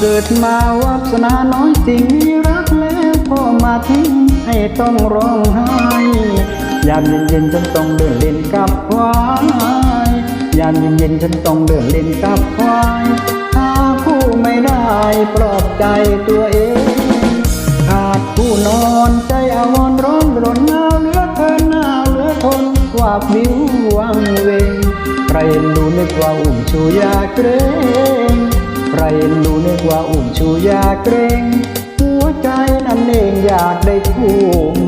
เกิดมาวาสนาน้อยสิ่งนี้รักแล้วพ่อมาทิ้งให้ต้องร้องไห้ยามเย็นๆฉันต้องเดินเล่นกับควายยามเย็นๆฉันต้องเดินเล่นกับควายหาคู่ไม่ได้ปลอบใจตัวเองขาดผู้นอนใจอาวรร้อนรนหนาวเหลือเกินหนาวเหลือทนวาบวิววังเวงใครเห็นดูนึกว่าอุ่มชูยาเกรง ใครเห็นดูนึกว่าอุ่มชูยาเกรง หัวใจนั้นเองอยากได้คู่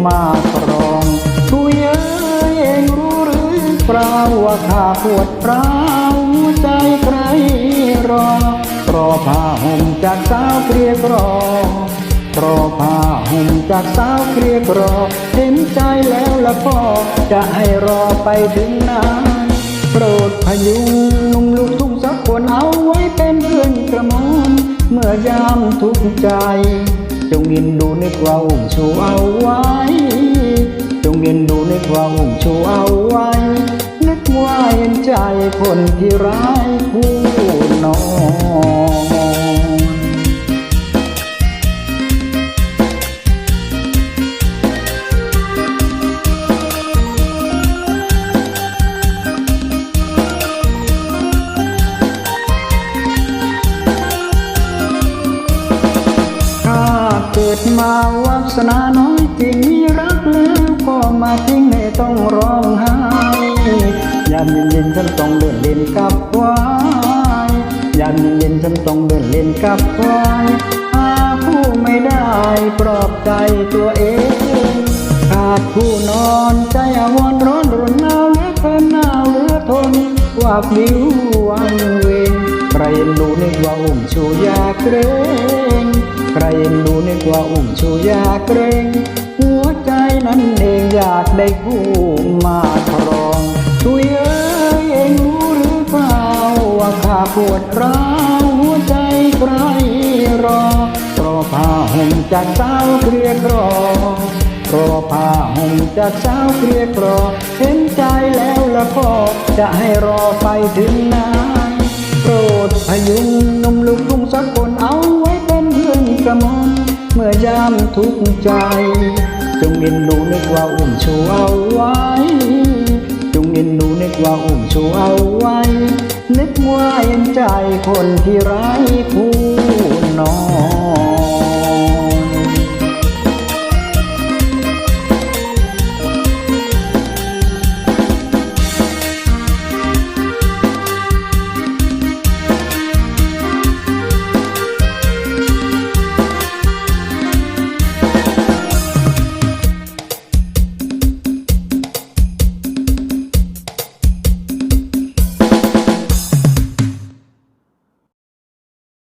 มาครองผู้เยยเองรู้หรือเปล่าว่าข้าปวดร้าวหัวใจใครรอรอผ้าห่มจากสาวเกลียกรอรอผ้าห่มจากสาวเครียกรอเห็นใจแล้วละพ่อจะให้รอไปถึงนานโปรดพยุงนุ่มลูกทุ่ง สักคนเอาไว้เป็นเพื่อนกระมอมเมื่อยามทุกข์ใจ จงยินดูนึกว่าอุ่มชูเอาไว้ จงยินดูนึกว่าอุ่มชูเอาไว้ นึกว่าเห็นใจคนที่ร้ายผู้ ดมาวาสนาน้อยจริงมีรักแล้วก็มาทิ้งให้ต้องร้องไห้ยามเย็นๆฉันต้องเดินเล่นกับควายยามเย็นๆฉันต้องเดินเล่นกับควายหาผู้ไม่ได้ปลอบใจตัวเองขาดผู้นอนใจอาวรร้อนรนหนาวเหลือเกินหนาวเหลือทนว่าวิววันเวงใครเอ็นดูนึกว่าอุ้มชูยาเกรง ใครเอ็นดูนึกว่าอุ้มชูยาเกรง หัวใจนั้นเองอยากได้คู่มาครองช่วยเอ้ยเองรู้หรือเปล่าว่าข้าปวดร้าวหัวใจใครรอรอผ้าห่มจากสาวเกลียกรอรอผ้าห่มจากสาวเกลียกรอเห็นใจแล้วละพ่อจะให้รอไปถึงนาน ใจ จงเอ็นดูนึกว่าอุ้มชูเอาไว้ จงเอ็นดูนึกว่าอุ้มชูเอาไว้ นึกว่าเห็นใจคนที่ไร้คู่นอน